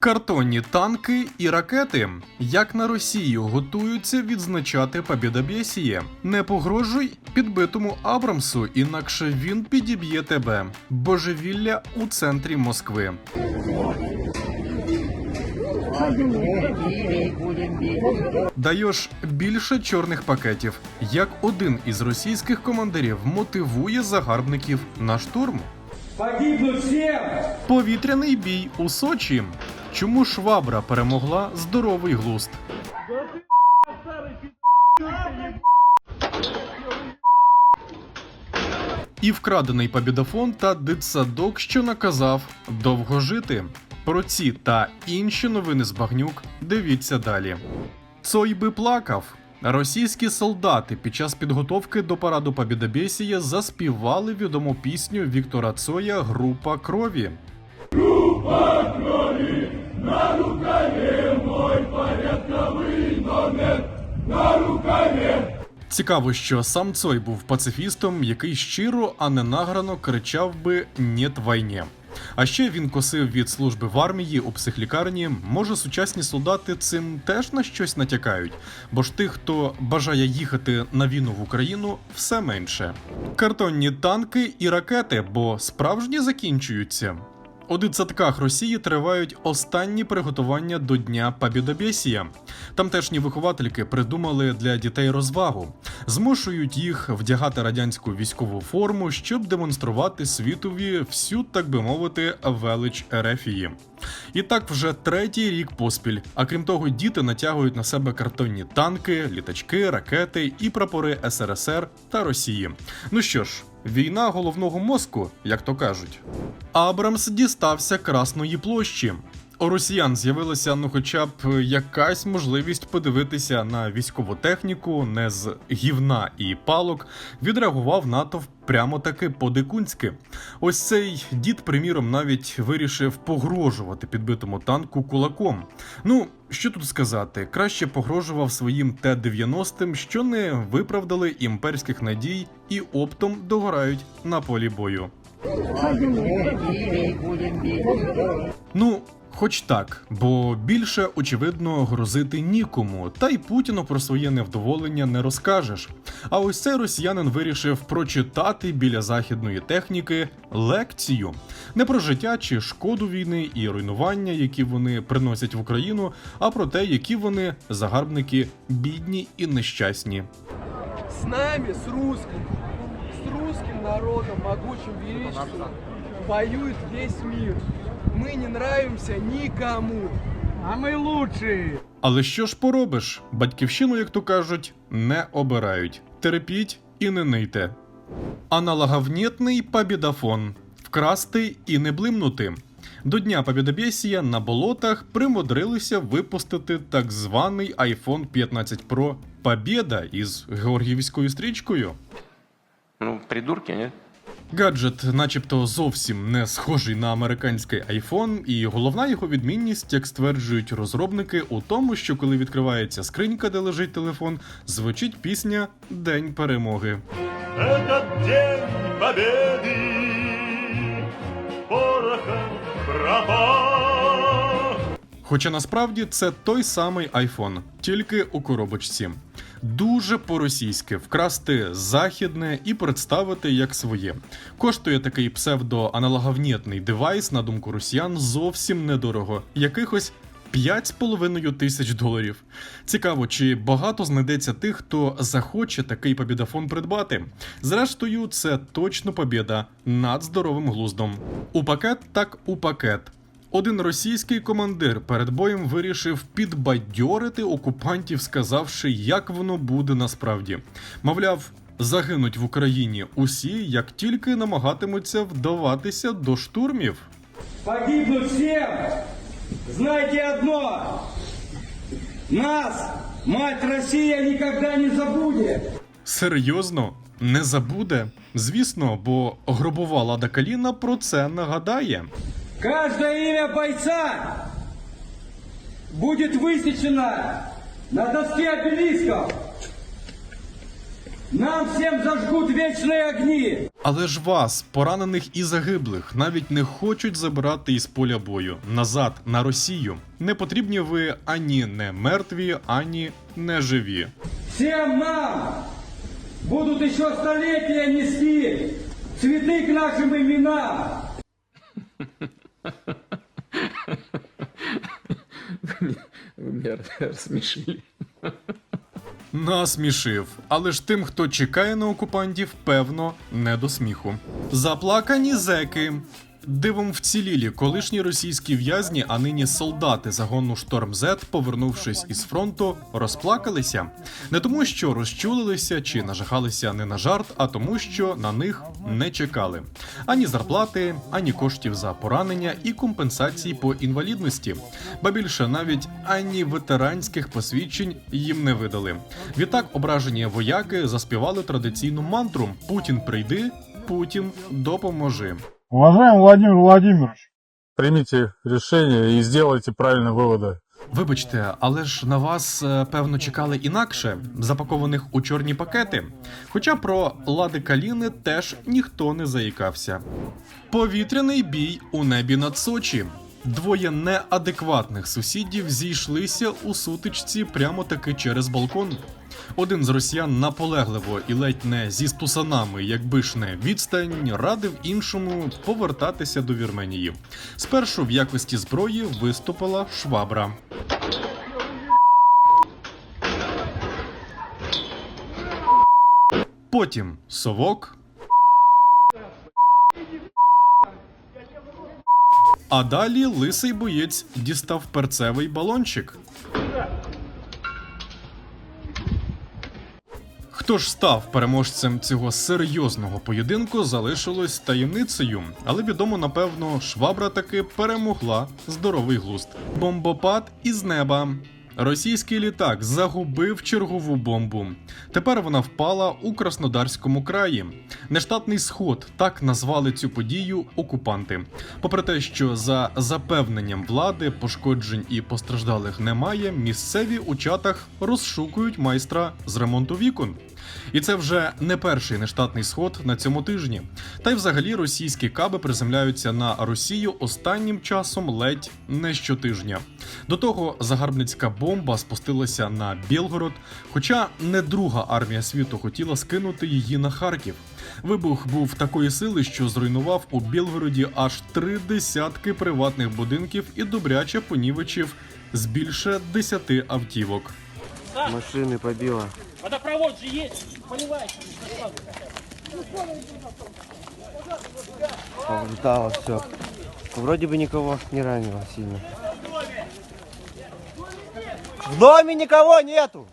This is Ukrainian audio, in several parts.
Картонні танки і ракети. Як на Росію готуються відзначати Побєдобєсіє. Не погрожуй підбитому Абрамсу, інакше він підіб'є тебе. Божевілля у центрі Москви. Даєш більше чорних пакетів. Як один із російських командирів мотивує загарбників на штурм? Погибнуть всем! Повітряний бій у Сочі. Чому швабра перемогла здоровий глузд? І вкрадений побідофон та дитсадок, що наказав довго жити. Про ці та інші новини з багнюк дивіться далі. Цой би плакав. Російські солдати під час підготовки до параду Побєдобєсія заспівали відому пісню Віктора Цоя Група крові. Цікаво, що сам Цой був пацифістом, який щиро, а не награно кричав би «Нєт війні». А ще він косив від служби в армії у психлікарні. Може, сучасні солдати цим теж на щось натякають, бо ж тих, хто бажає їхати на війну в Україну, все менше. Картонні танки і ракети, бо справжні закінчуються. У дитсадках Росії тривають останні приготування до Дня Побєдобєсія. Тамтешні виховательки придумали для дітей розвагу, змушують їх вдягати радянську військову форму, щоб демонструвати світові всю, так би мовити, велич Ерефії. І так вже третій рік поспіль. А крім того, діти натягують на себе картонні танки, літачки, ракети і прапори СРСР та Росії. Ну що ж, війна головного мозку, як то кажуть. Абрамс дістався Красної площі. У росіян з'явилася ну, хоча б якась можливість подивитися на військову техніку, не з гівна і палок. Відреагував натовп прямо таки по-дикунськи. Ось цей дід, приміром, навіть вирішив погрожувати підбитому танку кулаком. Ну, що тут сказати, краще погрожував своїм Т-90, що не виправдали імперських надій і оптом догорають на полі бою. Ну, хоч так, бо більше очевидно грозити нікому, та й Путіну про своє невдоволення не розкажеш. А ось цей росіянин вирішив прочитати біля західної техніки лекцію не про життя чи шкоду війни і руйнування, які вони приносять в Україну, а про те, які вони загарбники бідні і нещасні. С нами, с русским, с русским народом, могучим, величественным, воюет весь мир. Мы не нравимся никому. А мы лучшие! Але що ж поробиш? Батьківщину, як то кажуть, не обирають. Терпіть і не нийте. Аналоговнєтний побідафон. Вкрасти і не блимнути. До Дня Побєдобєсія на болотах примудрилися випустити так званий iPhone 15 Pro Побєда із георгіївською стрічкою. Ну, придурки, нет? Гаджет, начебто, зовсім не схожий на американський iPhone, і головна його відмінність, як стверджують розробники, у тому, що коли відкривається скринька, де лежить телефон, звучить пісня День перемоги. Этот день победы порохом пропах. Хоча насправді це той самий iPhone, тільки у коробочці. Дуже по-російськи вкрасти західне і представити як своє. Коштує такий псевдоаналоговнєтний девайс, на думку росіян, зовсім недорого, якихось 5,5 тисяч доларів. Цікаво, чи багато знайдеться тих, хто захоче такий побідафон придбати. Зрештою, це точно побіда над здоровим глуздом. У пакет так у пакет. Один російський командир перед боєм вирішив підбадьорити окупантів, сказавши, як воно буде насправді. Мовляв, загинуть в Україні усі, як тільки намагатимуться вдаватися до штурмів. Погибнуть всем! Знайте одно! Нас, мать Россия, никогда не забудет! Серйозно, не забуде. Звісно, бо гробова лада Каліна про це нагадає. Каждое имя бойца будет высечено на доске обелисков. нам всем зажгут вечные огни. Але ж вас, поранених і загиблих, навіть не хочуть забирати із поля бою назад на Росію. Не потрібні ви ані не мертві, ані не живі. Всем нам будут еще столетия нести цветы к нашим именам. Вы меня рассмешили. Насмішив, але ж тим, хто чекає на окупантів, певно, не до сміху. Заплакані зеки. Дивом вцілілі колишні російські в'язні, а нині солдати загону Шторм Зет, повернувшись із фронту, розплакалися не тому, що розчулилися чи нажахалися не на жарт, а тому, що на них не чекали ані зарплати, ані коштів за поранення і компенсації по інвалідності. Ба більше навіть ані ветеранських посвідчень їм не видали. Відтак ображені вояки заспівали традиційну мантру: Путін прийди, Путін допоможи. Уважаемый Владимир Владимирович, примите решение и сделайте правильные выводы. Вибачте, але ж на вас е, певно чекали інакше, запакованих у чорні пакети. Хоча про лади каліни теж ніхто не заїкався. Повітряний бій у небі над Сочі. Двоє неадекватних сусідів зійшлися у сутичці прямо таки через балкон. Один з росіян наполегливо і ледь не зі стусанами, якби ж не відстань, радив іншому повертатися до Вірменії. Спершу в якості зброї виступила швабра. Потім совок. А далі лисий боєць дістав перцевий балончик. Хто ж став переможцем цього серйозного поєдинку, залишилось таємницею, але відомо, напевно, швабра таки перемогла здоровий глузд. Бомбопад із неба. Російський літак загубив чергову бомбу. Тепер вона впала у Краснодарському краї. Нештатний сход так назвали цю подію окупанти. Попри те, що за запевненням влади пошкоджень і постраждалих немає, місцеві у чатах розшукують майстра з ремонту вікон. І це вже не перший нештатний сход на цьому тижні. Та й взагалі російські каби приземляються на Росію останнім часом ледь не щотижня. До того загарбницька бомба спустилася на Білгород, хоча не друга армія світу хотіла скинути її на Харків. Вибух був такої сили, що зруйнував у Білгороді аж три десятки приватних будинків і добряче понівечив з більше десяти автівок. Машины побило. Водопровод же есть, поливаешь. Повлетало все. Вроде бы никого не ранило сильно. В доме никого нету!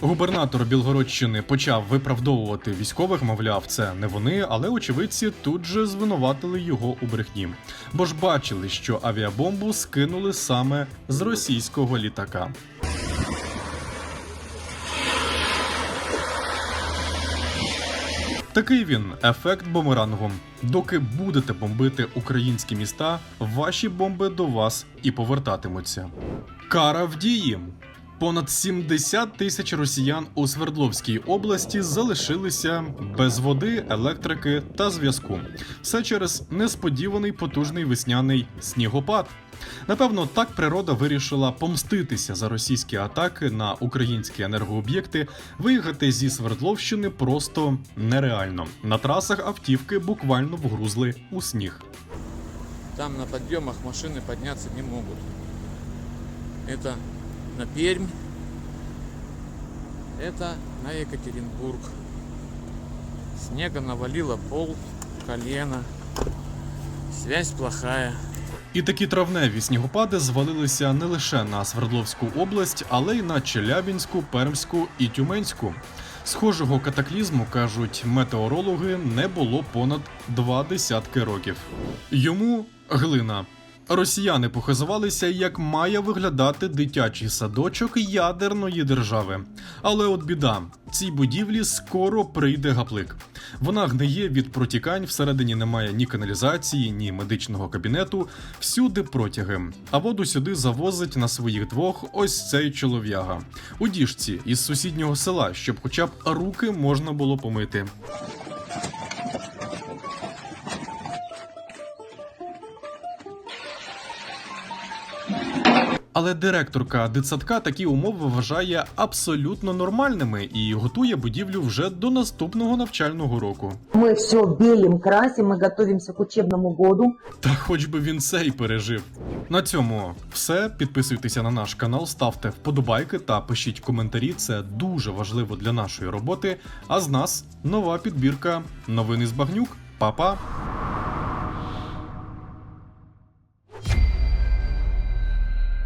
Губернатор Білгородщини почав виправдовувати військових, мовляв, це не вони, але очевидці тут же звинуватили його у брехні, бо ж бачили, що авіабомбу скинули саме з російського літака. Такий він ефект бомерангу. Доки будете бомбити українські міста, ваші бомби до вас і повертатимуться. Кара в дії. Понад 70 тисяч росіян у Свердловській області залишилися без води, електрики та зв'язку. Все через несподіваний потужний весняний снігопад. Напевно, так природа вирішила помститися за російські атаки на українські енергооб'єкти. Виїхати зі Свердловщини просто нереально. На трасах автівки буквально вгрузли у сніг. Там на подъемах машины подняться не могут. Это на Пермь, это на Екатеринбург. Снега навалило пол, колено. Связь плохая. І такі травневі снігопади звалилися не лише на Свердловську область, але й на Челябінську, Пермську і Тюменську. Схожого катаклізму, кажуть метеорологи, не було понад два десятки років. Йому глина. Росіяни похизувалися, як має виглядати дитячий садочок ядерної держави. Але от біда, цій будівлі скоро прийде гаплик. Вона гниє від протікань, всередині немає ні каналізації, ні медичного кабінету, всюди протяги. А воду сюди завозить на своїх двох ось цей чолов'яга у діжці із сусіднього села, щоб хоча б руки можна було помити. Але директорка дитсадка такі умови вважає абсолютно нормальними і готує будівлю вже до наступного навчального року. Мы все белим, красим, мы готовимся к учебному году. Та хоч би він це й пережив. На цьому все. Підписуйтеся на наш канал, ставте вподобайки та пишіть коментарі. Це дуже важливо для нашої роботи. А з нас нова підбірка новини з багнюк. Па-па!